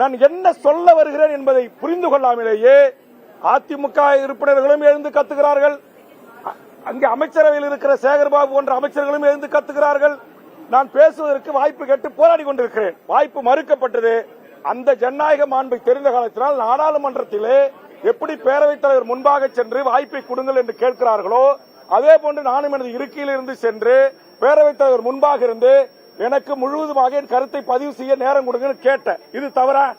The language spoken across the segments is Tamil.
நான் என்ன சொல்ல வருகிறேன் என்பதை புரிந்து கொள்ளாமலேயே அதிமுக உறுப்பினர்களும் எழுந்து கத்துகிறார்கள். அங்கே அமைச்சரவையில் இருக்கிற சேகர்பாபு போன்ற அமைச்சர்களும் எழுந்து கத்துகிறார்கள். நான் பேசுவதற்கு வாய்ப்பு கேட்டு போராடி கொண்டிருக்கிறேன். வாய்ப்பு மறுக்கப்பட்டது. அந்த ஜனநாயக மாண்பை தெரிந்த காலத்தினால் நாடாளுமன்றத்திலே எப்படி பேரவைத் தலைவர் முன்பாக சென்று வாய்ப்பை கொடுங்கள் என்று கேட்கிறார்களோ அதே போன்று நானும் எனது இருக்கையில் இருந்து சென்று பேரவைத் தலைவர் முன்பாக இருந்து எனக்கு முழுவதுமாக என் கருத்தை பதிவு செய்ய நேரம் கொடுங்கன்னு கேட்டேன். இது தவறா?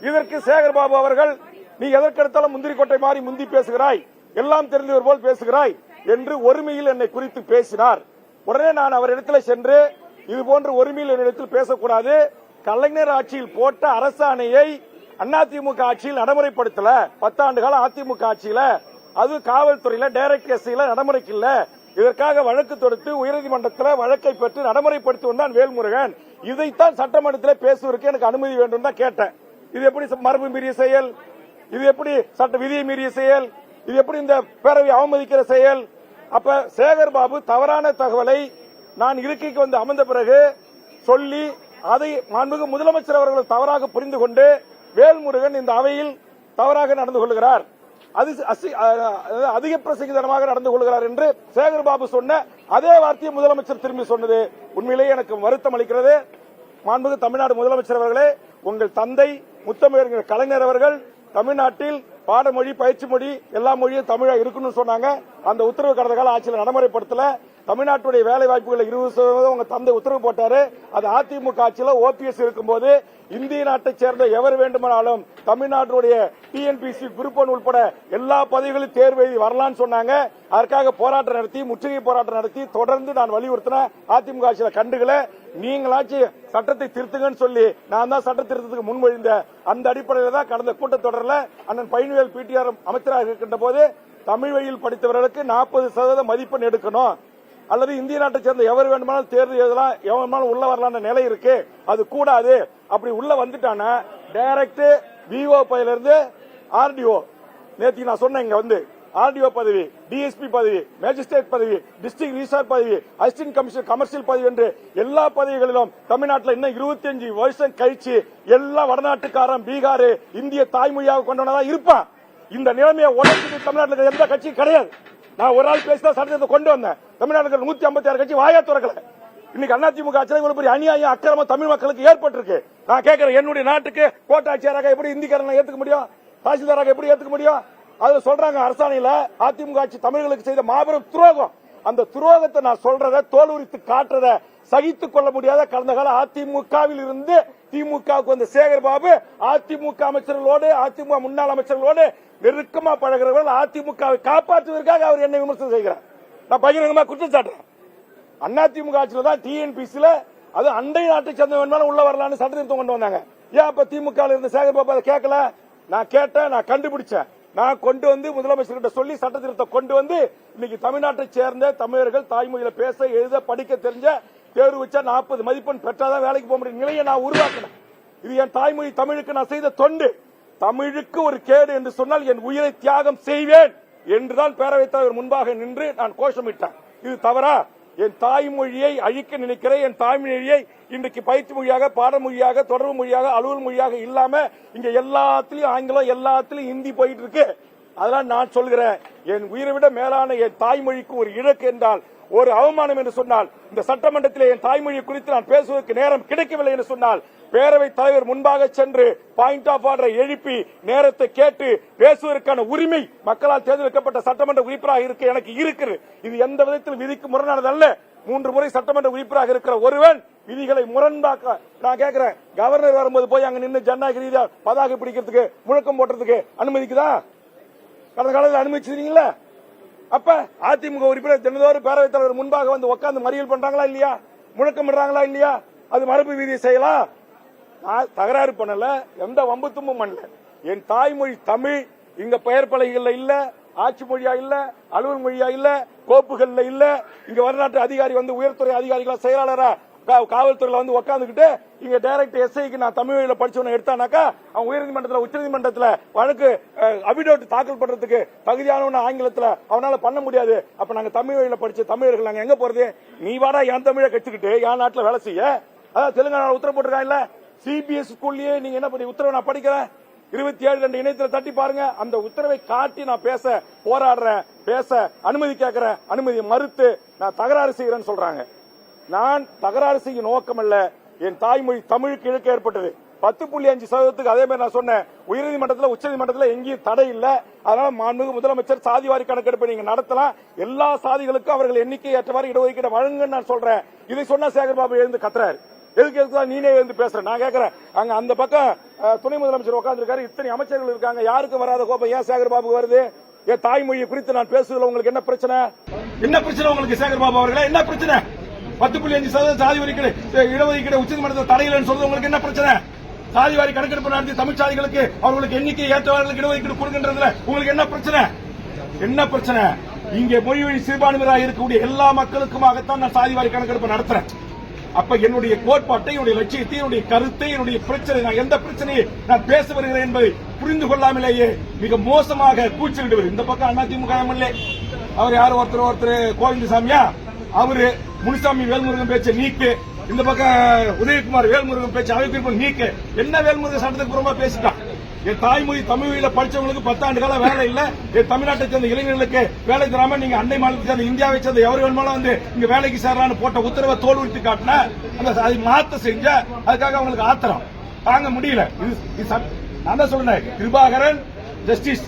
இதற்கு சேகர்பாபு அவர்கள் நீ எதற்கெடுத்தாலும் முந்திரி கொட்டை மாறி முந்தி பேசுகிறாய். எல்லாம் தெரிந்தவர் போல் பேசுகிறாய் என்று ஒருமையில் என்னை குறித்து பேசினார். உடனே நான் அவரிடத்தில் சென்று இது போன்ற ஒருமையில் என்னிடத்தில் பேசக்கூடாது. கலைஞர் ஆட்சியில் போட்ட அரசாணையை அதிமுக ஆட்சியில் நடைமுறைப்படுத்தல. பத்தாண்டு காலம் அதிமுக ஆட்சியில. அது காவல்துறையில டைரக்ட் எஸ்ஐல நடைமுறைக்கு இல்ல. இதற்காக வழக்கு தொடுத்து உயர்நீதிமன்றத்தில் வழக்கை பெற்று நடைமுறைப்படுத்தி வந்தான் வேல்முருகன். இதைத்தான் சட்டமன்றத்தில் பேசுவதற்கு எனக்கு அனுமதி வேண்டும் தான் கேட்டேன். இது எப்படி மரபு மீறிய செயல்? இது எப்படி சட்ட விதியை மீறிய செயல்? இது எப்படி இந்த பேரவை அவமதிக்கிற செயல்? அப்ப சேகர் பாபு தவறான தகவலை நான் இருக்கைக்கு வந்து அமர்ந்த பிறகு சொல்லி அதை மாண்புமிகு முதலமைச்சர் அவர்கள் தவறாக புரிந்து கொண்டு வேல்முருகன் இந்த அவையில் தவறாக நடந்து கொள்கிறார். அது அசி- அதிக பிரசங்கிதனமாக நடந்து கொள்கிறார் என்று சேகர் பாபு சொன்ன அதே வார்த்தையை முதலமைச்சர் திரும்பி சொன்னது. உண்மையிலேயே எனக்கு வருத்தம் அளிக்கிறது. மாண்புமிகு தமிழ்நாடு முதலமைச்சர் அவர்களே உங்கள் தந்தை முத்தமிழர் கலைஞர் அவர்கள் தமிழ்நாட்டில் பாடமொழி பயிற்சி மொழி எல்லா மொழியும் தமிழா இருக்கணும்னு சொன்னாங்க. அந்த உத்தரவு கடந்த கால ஆட்சியில் நடைமுறைப்படுத்தல. தமிழ்நாட்டுடைய வேலை வாய்ப்புகள் இருபது சதவீதம் உங்க தந்தை உத்தரவு போட்டாரு. அது அதிமுக ஆட்சியில் ஓபிஎஸ் இருக்கும்போது இந்திய நாட்டைச் சேர்ந்த எவர் வேண்டுமானாலும் தமிழ்நாட்டுடைய டிஎன்பிசி குரூப் ஒன் உட்பட எல்லா பதவிகளும் தேர்வு எழுதி வரலாம்னு சொன்னாங்க. அதற்காக போராட்டம் நடத்தி முற்றுகை போராட்டம் நடத்தி தொடர்ந்து நான் வலியுறுத்தின அதிமுக ஆட்சியில் கண்டுகளை நீங்களாச்சும் சட்டத்தை திருத்துங்கன்னு சொல்லி நான் தான் சட்ட திருத்தத்துக்கு முன்மொழிந்த அந்த அடிப்படையில் தான் கடந்த கூட்டத்தொடரில் அண்ணன் பைன்வேல் பிடிஆர் அமைச்சராக இருக்கின்ற போது தமிழ் வழியில் படித்தவர்களுக்கு நாற்பது சதவீத மதிப்பெண் எடுக்கணும். அல்லது இந்திய நாட்டை சேர்ந்த எவர் வேண்டுமானாலும் தேர்வு எழுதலாம் எவர் வேணுமானாலும் உள்ள வரலாம்னு நிலை இருக்கு அது கூடாது. அப்படி உள்ள வந்துட்டானா டைரக்ட் விஓ பதவியில இருந்து ஆர்டிஓ. நேற்று நான் சொன்னேன் இங்க வந்து ஆர்டிஓ பதவி டிஎஸ்பி பதவி மேஜிஸ்ட்ரேட் பதவி டிஸ்ட்ரிக்ட் ரிசார்ட் பதவி அசிஸ்டன்ட் கமிஷனர் கமர்ஷியல் பதவி என்று எல்லா பதவிகளிலும் தமிழ்நாட்டில் இன்னும் 25 வருஷம் கழிச்சு எல்லா வடநாட்டுக்காரன் பீகார் இந்திய தாய்மொழியாக கொண்டவனதான் இருப்பான். இந்த நிலைமையை உடனே தமிழ்நாட்டில் எந்த கட்சியும் கிடையாது. நான் ஒரு ஆள் பேசி தான் சட்டத்தை கொண்டு வந்தேன். தமிழ்நாட்டில் நூத்தி ஐம்பத்தி ஆறு கட்சி வாயா திறக்கல. இன்னைக்கு அதிமுக ஆட்சியில் இவ்வளவு பெரிய அநியாயம் அக்கிரமம் தமிழ் மக்களுக்கு ஏற்பட்டிருக்கு. நான் கேட்கிறேன் என்னுடைய நாட்டுக்கு கோட்டாட்சியராக எப்படி இந்திக்காரன் ஏத்துக்க முடியும்? தாசில்தாராக எப்படி ஏத்துக்க முடியும்? அதுல சொல்றாங்க அரசாணையில அதிமுக ஆட்சி தமிழர்களுக்கு செய்த மாபெரும் துரோகம். அந்த துரோகத்தை நான் சொல்றத தோல் உரித்து காட்டுறத சகித்துக் கொள்ள முடியாத கடந்த கால அதிமுகவில் இருந்து திமுகவுக்கு வந்த சேகர் பாபு அதிமுக அமைச்சர்களோடு அதிமுக முன்னாள் அமைச்சர்களோடு நெருக்கமா பழகிறவர்கள் அதிமுகவை காப்பாற்றுவதற்காக அவர் என்னை விமர்சனம் செய்கிறார். நான் பகிரங்கமா குற்றம் சாட்டுறேன். அதிமுக ஆட்சியில் தான் டிஎன்பிசியில அது அண்டை நாட்டை சேர்ந்த வேணுமாலும் உள்ள வரலாம்னு சட்ட திருத்தம் கொண்டு வந்தாங்க. ஏன் அப்ப திமுக இருந்த சேகர் பாபு அதை கேட்கல? நான் கேட்டேன் நான் கண்டுபிடிச்சேன். நான் கொண்டு வந்து முதலமைச்சர் கிட்ட சொல்லி சட்ட திருத்தம் கொண்டு வந்து இன்னைக்கு தமிழ்நாட்டை சேர்ந்த தமிழர்கள் தாய்மொழியில பேச எழுத படிக்க தெரிஞ்ச தேர்வு வச்சா நாற்பது மதிப்பெண் பெற்றாதான் வேலைக்கு போக முடியும். நிலையை நான் உருவாக்கினேன் இது என் தாய்மொழி தமிழுக்கு நான் செய்த தொண்டு. தமிழுக்கு ஒரு கேடு என்று சொன்னால் என் உயிரை தியாகம் செய்வேன் என்றுதான் பேரவைத் தலைவர் முன்பாக நின்று நான் கோஷமிட்டேன். இது தவறா? என் தாய்மொழியை அழிக்க நினைக்கிற என் தாய்மொழியை இன்றைக்கு பயிற்சி மொழியாக பாடமொழியாக தொடர்பு மொழியாக அலுவல் மொழியாக இல்லாம இங்க எல்லாத்துலயும் ஆங்கிலம் எல்லாத்துலயும் ஹிந்தி போயிட்டு இருக்கு. அதெல்லாம் நான் சொல்கிறேன் என் உயிரை விட மேலான என் தாய்மொழிக்கு ஒரு இழக்கு என்றால் ஒரு அவமானம் என்று சொன்னால் இந்த சட்டமன்றத்தில் என் தாய்மொழி குறித்து நான் பேசுவதற்கு நேரம் கிடைக்கவில்லை என்று சொன்னால் பேரவை தலைவர் முன்பாக சென்று பாயிண்ட் ஆஃப் ஆர்டரை எழுப்பி நேரத்தை கேட்டு பேசுவதற்கான உரிமை மக்களால் தேர்ந்தெடுக்கப்பட்ட சட்டமன்ற உறுப்பினராக இருக்க எனக்கு இருக்குது இது எந்த விதத்தில் விதிக்கு முரணானது அல்ல மூன்று முறை சட்டமன்ற உறுப்பினராக இருக்கிற ஒருவன் விதிகளை முரண்பாக்க நான் கேட்கிறேன் கவர்னர் வரும்போது போய் அங்க நின்று ஜனநாயக ரீதியா பதாகை பிடிக்கிறதுக்கு முழக்கம் போடுறதுக்கு அனுமதிக்குதா? கடந்த காலத்தில் அனுமதிச்சிருக்கீங்களா அப்ப அதிமுக உறுப்பினர் தினதோறு பேரவைத் தலைவர் முன்பாக வந்து உட்கார்ந்து மறியல் பண்றாங்களா இல்லையா? முழக்கம் பண்றாங்களா இல்லையா? அது மரபு வீதியை செய்யலாம் நான் தகராறு பண்ணல. எந்த வம்பு தும்பும் பண்ணல. என் தாய்மொழி தமிழ். இங்க பெயர் பலகைகள்ல இல்ல ஆட்சி மொழியா இல்ல அலுவல் மொழியா இல்ல கோப்புகள்ல இல்ல. இங்க வரலாற்று அதிகாரி வந்து உயர்த்துறை அதிகாரிகளா செயலாளரா காவல்துறையில வந்து உட்காந்துக்கிட்டு இங்க டைரக்ட் எஸ்ஐக்கு நான் தமிழ் வழியில படிச்சவனை எடுத்தானாக்கா அவன் உயர்நீதிமன்றத்தில் உச்சநீதிமன்றத்தில் வழக்கு அபிடோட் தாக்கல் பண்றதுக்கு தகுதியானவன ஆங்கிலத்தில் அவனால பண்ண முடியாது. அப்ப நாங்க தமிழ் வழியில படிச்ச தமிழர்கள் நாங்க எங்க போறது? நீ வாடா என் தமிழை கத்துக்கிட்டு என் நாட்டில் வேலை செய்ய. அதான் தெலுங்கானா உத்தரவு போட்டிருக்கான் இல்ல சிபிஎஸ் ஸ்கூல்லயே நீங்க என்ன பண்ணி உத்தரவை நான் படிக்கிறேன். இருபத்தி ஏழு ரெண்டு இணையத்துல தட்டி பாருங்க. அந்த உத்தரவை காட்டி நான் பேச போராடுறேன் பேச அனுமதி கேட்கிறேன் அனுமதியை மறுத்து நான் தகராறு செய்கிறேன்னு சொல்றாங்க. நான் தகராறு செய்யும் நோக்கம் அல்ல என் தாய்மொழி தமிழுக்கு இழுக்க ஏற்பட்டது. பத்து புள்ளி அஞ்சு சதவீதத்துக்கு அதே மாதிரி நான் சொன்னேன். உயர்நீதிமன்றத்தில் உச்சநீதிமன்றத்தில் எங்கேயும் தடை இல்லை. அதனால மாண்புமிகு முதலமைச்சர் சாதிவாரி கணக்கெடுப்பை நீங்க நடத்தலாம். எல்லா சாதிகளுக்கும் அவர்கள் எண்ணிக்கை ஏற்றவாறு இடஒதுக்கீடு வழங்குன்னு நான் சொல்றேன். இதை சொன்னா சேகர்பாபு எழுந்து கத்துறாரு. எதுக்கு எதுக்கு தான் நீனே எழுந்து பேசுற? நான் கேட்கறேன் அங்க அந்த பக்கம் துணை முதலமைச்சர் உட்காந்துருக்காரு இத்தனை அமைச்சர்கள் இருக்காங்க. யாருக்கும் வராத கோபம் ஏன் சேகர்பாபு வருது? என் தாய்மொழியை குறித்து நான் பேசுவதில் உங்களுக்கு என்ன பிரச்சனை? என்ன பிரச்சனை உங்களுக்கு சேகர்பாபு அவர்களே? என்ன பிரச்சனை? பத்து புள்ளி அஞ்சு சதவீதம் சாதி ஒதுக்கீடு இடஒதுக்கீடு உச்சநீதிமன்றத்தில் தடையில்லைன்னு சொல்றது உங்களுக்கு என்ன பிரச்சனை? சாதிவாரி கணக்கெடுப்பு நடத்தி தமிழ் சாதிகளுக்கு அவர்களுக்கு எண்ணிக்கை ஏற்றவர்களுக்கு இடஒதுக்கீடு கொடுக்கின்றதுல உங்களுக்கு என்ன பிரச்சனை? என்ன பிரச்சனை? இங்கே மொழி வழி சிறுபான்மையராக இருக்கக்கூடிய எல்லா மக்களுக்குமாகத்தான் நான் சாதிவாரி கணக்கெடுப்பு நடத்துறேன். அப்ப என்னுடைய கோட்பாட்டை என்னுடைய லட்சியத்தை என்னுடைய கருத்தை என்னுடைய பிரச்சனை நான் எந்த பிரச்சனையை நான் பேச வருகிறேன் என்பதை புரிந்து கொள்ளாமலேயே மிக மோசமாக கூச்சலிடுவது. இந்த பக்கம் அதிமுக எம்எல்ஏ. அவர் யாரும் ஒருத்தர் ஒருத்தர் கோவிந்தசாமியா? அவரு முனிசாமி வேல்முருகன் பேச்சை நீக்கு இந்த பக்கம் உதயகுமார் வேல்முருகன் பேச்சு அவை குறிப்பு நீக்கு. என்ன வேல்முருகன் சட்டத்துக்கு புறமா பேசிட்டான் என் தாய்மொழி தமிழில படிச்சவங்களுக்கு பத்தாண்டு கால வேலை இல்ல. என் தமிழ்நாட்டை சேர்ந்த இளைஞர்களுக்கு வேலை தராம நீங்க அண்டை மாநிலத்தை சேர்ந்த இந்தியாவை சேர்ந்த எவர் வேணுமாலும் வந்து இங்க வேலைக்கு சேரலான்னு போட்ட உத்தரவை தோல் உரித்து காட்டின அந்த அதை மாத்த செஞ்ச அதுக்காக அவங்களுக்கு ஆத்திரம். தாங்க முடியல. இது நான் தான் சொல்றேன். கிருபாகரன் ஜஸ்டிஸ்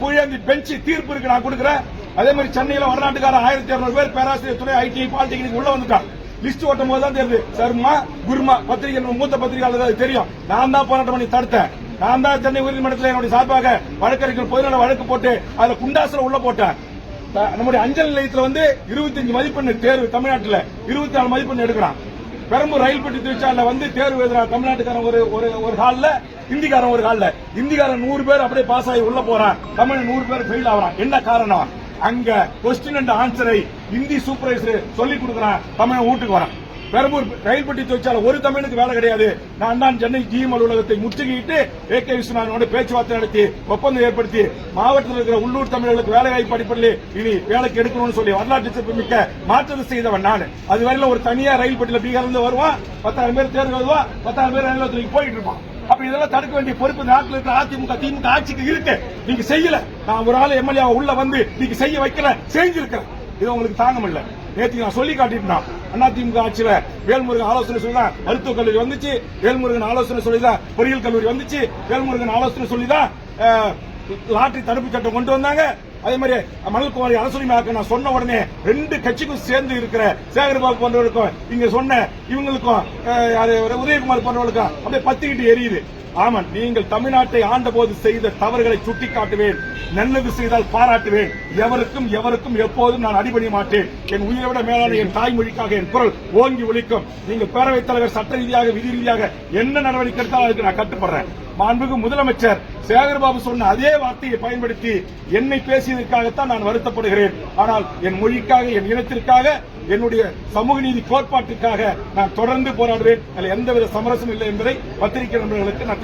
புயந்தி பெஞ்ச் தீர்ப்பு இருக்கு நான் கொடுக்குறேன். அதே மாதிரி சென்னையில வடநாட்டுக்கார ஆயிரத்தி இருநூறு பேர் பேராசிரியர் துறை ஐடி பாலிடெக்னிக் உள்ள வந்துட்டாங்க லிஸ்ட் ஓட்டும் போது தான் தெரியுது. சர்மா குருமா பத்திரிகை மூத்த பத்திரிகையாளர் அது தெரியும். நான் தான் போராட்டம் பண்ணி தடுத்தேன். நான் தான் சென்னை உயர்நீதிமன்றத்தில் என்னுடைய சார்பாக வழக்கறிஞர் பொதுநல வழக்கு போட்டு அதுல குண்டாசல உள்ள போட்டேன். நம்முடைய அஞ்சல் நிலையத்தில் வந்து 25 மதிப்பெண் தேர்வு தமிழ்நாட்டில் இருபத்தி நாலு மதிப்பெண் எடுக்கிறான். பெரம்பூர் ரயில் பெட்டி தொழிற்சாலையில வந்து தேர்வு எழுதுறான் தமிழ்நாட்டுக்காரன் ஒரு ஒரு ஒரு ஹாலில் இந்திக்காரன் ஒரு ஹாலில். இந்திக்காரன் நூறு பேர் அப்படியே பாஸ் ஆகி உள்ள போறான். தமிழ் நூறு பேர் ஃபெயில் ஆகுறான். என்ன காரணம்? அங்க கொஸ்டின் அண்ட் ஆன்சரை இந்தி சூப்பர்வைசர் சொல்லி கொடுக்குறான். தமிழன் வீட்டுக்கு வரான். பெரம்பூர் ரயில் பெட்டி தொழிற்சாலை ஒரு தமிழுக்கு வேலை கிடையாது. நான் தான் சென்னை ஜிஎம் அலுவலகத்தை முற்றுகையிட்டு ஏ கே விஸ்வநாதனோட பேச்சுவார்த்தை நடத்தி ஒப்பந்தம் ஏற்படுத்தி மாவட்டத்தில் இருக்கிற உள்ளூர் தமிழர்களுக்கு வேலை வாய்ப்பு அடிப்படையில் இனி வேலைக்கு எடுக்கணும்னு சொல்லி வரலாற்று சிறப்பு மிக்க மாற்றத்தை செய்தவன் நான். அது வரையில ஒரு தனியார் ரயில் பெட்டியில பீகார்ல இருந்து வருவான் பத்தாயிரம் பேர் தேர்வு வருவான் பத்தாயிரம் பேர் ரயில் நிலையத்துக்கு போயிட்டு இருப்பான். அப்ப இதெல்லாம் தடுக்க வேண்டிய பொறுப்பு இந்த நாட்டில் இருக்கிற அதிமுக திமுக ஆட்சிக்கு இருக்கு. நீங்க செய்யல. நான் ஒரு ஆள் எம்எல்ஏ உள்ள வந்து நீங்க செய்ய வைக்கல செஞ்சிருக்கிறேன். இது உங்களுக்கு தாங்க முடியல நேற்று நான் சொல்லி காட்டிட்டுனா அண்ணா திமுக ஆட்சியில வேல்முருகன் ஆலோசனை சொல்லி தான் மருத்துவக் கல்லூரி வந்துச்சு. வேல்முருகன் ஆலோசனை சொல்லி தான் பொறியியல் கல்லூரி வந்துச்சு. வேல்முருகன் ஆலோசனை சொல்லி தான் லாட்டரி தடுப்பு சட்டம் கொண்டு வந்தாங்க. அதே மாதிரி மணல் குமாரி அரசுரிமையாக்க நான் சொன்ன உடனே ரெண்டு கட்சிக்கும் சேர்ந்து இருக்கிற சேகர்பாபு போன்றவருக்கும் இங்க சொன்ன இவங்களுக்கும் உதயகுமார் போன்றவர்களுக்கும் அப்படியே பத்திக்கிட்டு எரியுது. ஆமன் நீங்கள் தமிழ்நாட்டை ஆண்டபோது செய்த தவறுகளை சுட்டிக்காட்டுவேன். நல்லது செய்தால் பாராட்டுவேன். எவருக்கும் எவருக்கும் எப்போதும் நான் அடிபணிய மாட்டேன். என் உயிரை விட மேலான என் தாய்மொழிக்காக என் குரல் ஓங்கி ஒழிக்கும் நீங்கள் பேரவைத் தலைவர் சட்ட ரீதியாக விதி ரீதியாக என்ன நடவடிக்கை எடுத்தாலும் அதுக்கு நான் கட்டுப்படுறேன். மாண்புக்கு முதலமைச்சர் சேகர்பாபு சொன்ன அதே வார்த்தையை பயன்படுத்தி என்னை பேசியதற்காகத்தான் நான் வருத்தப்படுகிறேன். ஆனால் என் மொழிக்காக என் இனத்திற்காக என்னுடைய சமூக நீதி கோட்பாட்டுக்காக நான் தொடர்ந்து போராடுவேன். அதில் எந்தவித சமரசம் இல்லை என்பதை பத்திரிகை நண்பர்களுக்கு நான்